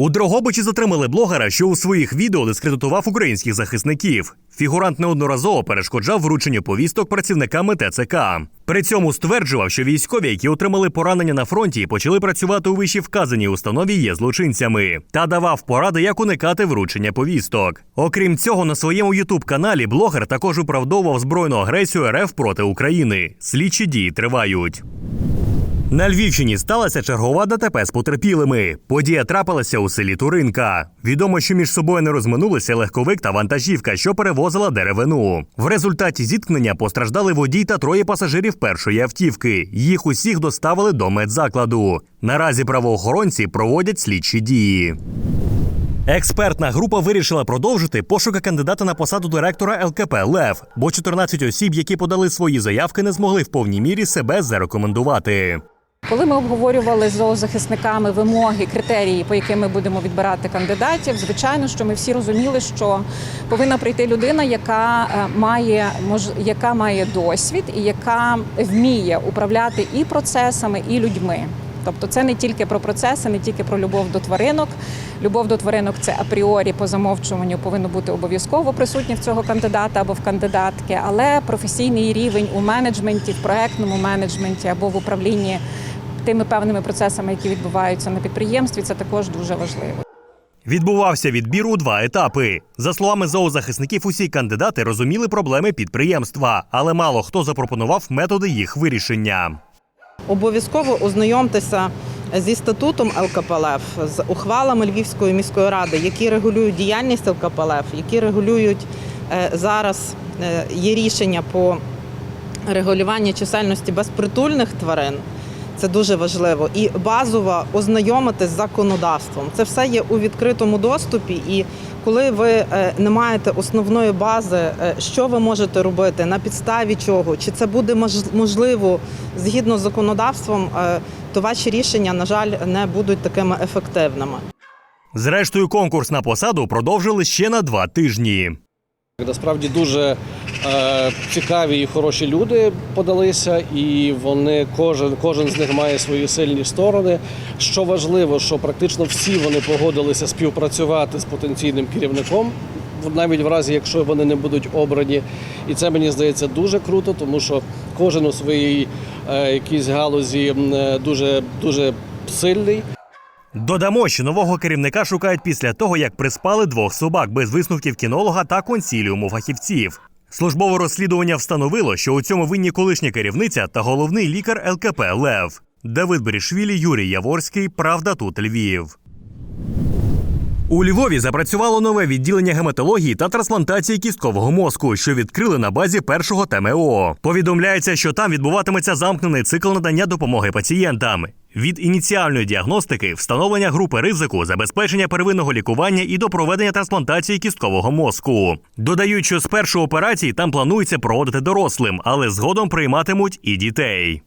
У Дрогобичі затримали блогера, що у своїх відео дискредитував українських захисників. Фігурант неодноразово перешкоджав врученню повісток працівниками ТЦК. При цьому стверджував, що військові, які отримали поранення на фронті почали працювати у вищій вказаній установі, є злочинцями, та давав поради, як уникати вручення повісток. Окрім цього, на своєму ютуб каналі блогер також оправдовував збройну агресію РФ проти України. Слідчі дії тривають. На Львівщині сталася чергова ДТП з потерпілими. Подія трапилася у селі Туринка. Відомо, що між собою не розминулися легковик та вантажівка, що перевозила деревину. В результаті зіткнення постраждали водій та троє пасажирів першої автівки. Їх усіх доставили до медзакладу. Наразі правоохоронці проводять слідчі дії. Експертна група вирішила продовжити пошуки кандидата на посаду директора ЛКП Лев, бо 14 осіб, які подали свої заявки, не змогли в повній мірі себе зарекомендувати. Коли ми обговорювали з зоозахисниками вимоги, критерії, по яким ми будемо відбирати кандидатів, звичайно, що ми всі розуміли, що повинна прийти людина, яка е, має яка має досвід і яка вміє управляти і процесами, і людьми. Тобто це не тільки про процеси, не тільки про любов до тваринок. Любов до тваринок це апріорі по замовчуванню повинно бути обов'язково присутнє в цього кандидата або в кандидатки, але професійний рівень у менеджменті, в проектному менеджменті або в управлінні тими певними процесами, які відбуваються на підприємстві, це також дуже важливо. Відбувався відбір у два етапи. За словами зоозахисників, усі кандидати розуміли проблеми підприємства, але мало хто запропонував методи їх вирішення. Обов'язково ознайомтеся зі статутом ЛКПЛФ, з ухвалами Львівської міської ради, які регулюють діяльність ЛКПЛФ, які регулюють е, зараз е, є рішення по регулюванню чисельності безпритульних тварин. Це дуже важливо. І базово ознайомитись з законодавством. Це все є у відкритому доступі. І коли ви е, не маєте основної бази, е, що ви можете робити, на підставі чого, чи це буде мож- можливо згідно з законодавством, е, то ваші рішення, на жаль, не будуть такими ефективними. Зрештою, конкурс на посаду продовжили ще на два тижні. Насправді дуже е, цікаві і хороші люди подалися, і вони кожен, кожен з них має свої сильні сторони. Що важливо, що практично всі вони погодилися співпрацювати з потенційним керівником, навіть в разі, якщо вони не будуть обрані. І це мені здається дуже круто, тому що кожен у своїй е, якійсь галузі е, дуже дуже сильний. Додамо, що нового керівника шукають після того, як приспали двох собак без висновків кінолога та консіліуму фахівців. Службове розслідування встановило, що у цьому винні колишня керівниця та головний лікар ЛКП Лев. Давид Берішвілі, Юрій Яворський. Правда, тут Львів. У Львові запрацювало нове відділення гематології та трансплантації кісткового мозку, що відкрили на базі першого ТМО. Повідомляється, що там відбуватиметься замкнений цикл надання допомоги пацієнтам. Від ініціальної діагностики, встановлення групи ризику, забезпечення первинного лікування і до проведення трансплантації кісткового мозку. Додають, що спершу операції там планується проводити дорослим, але згодом прийматимуть і дітей.